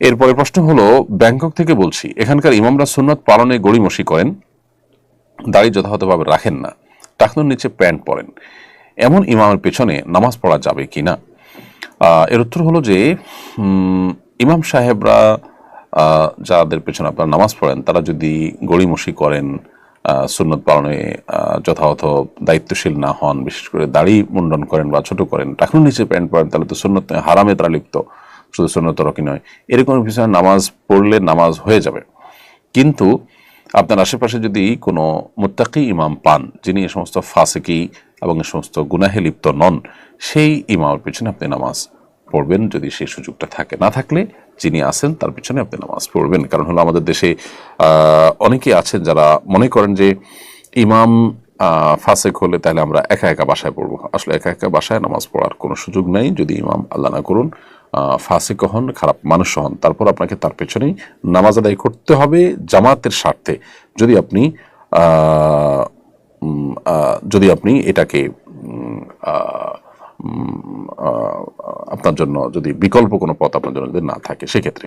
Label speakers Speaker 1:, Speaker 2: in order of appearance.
Speaker 1: এরপরে প্রশ্ন হলো, ব্যাংকক থেকে বলছি, এখানকার ইমামরা সুন্নত পালনে গড়িমসি করেন, দাড়ি যথাযথভাবে রাখেন না, টাকনুর নিচে প্যান্ট পরেন। এমন ইমামের পেছনে নামাজ পড়া যাবে কি না? এর উত্তর হলো যে ইমাম সাহেবরা যাদের পেছনে আপনারা নামাজ পড়েন, তারা যদি গড়িমসি করেন সুন্নত পালনে যথাযথ দায়িত্বশীল না হন, বিশেষ করে দাড়ি মুন্ডন করেন বা ছোট করেন, টাকনুর নিচে প্যান্ট পরেন, তাহলে তো সুন্নত হারামে তারা লিপ্ত। শুধু সুন্নত রকি নয়। এরকম পিছনে নামাজ পড়লে নামাজ হয়ে যাবে। কিন্তু আপনার আশেপাশে যদি কোনো মুত্তাকি ইমাম পান যিনি এ সমস্ত ফাসেকি এবং এ সমস্ত গুনাহে লিপ্ত নন সেই ইমামের পিছনে আপনি নামাজ পড়বেন যদি সেই সুযোগটা থাকে। না থাকলে যিনি আছেন তার পিছনে আপনি নামাজ পড়বেন। কারণ হলো আমাদের দেশে আহ, অনেকেই আছেন যারা মনে করেন যে ইমাম ফাসেক হলে তাহলে আমরা একা একা বাসায় পড়ব। আসলে একা একা বাসায় নামাজ পড়ার কোনো সুযোগ নেই যদি ইমাম আল্লাহ না করুন। ফাসেক হন, খারাপ মানুষ হন, তারপর আপনাকে তার পেছনেই নামাজ আদায় করতে হবে জামাতের স্বার্থে। যদি আপনি যদি আপনি এটাকে আপনার জন্য যদি বিকল্প কোনো পথ আপনার জন্য যদি না থাকে, সেক্ষেত্রে।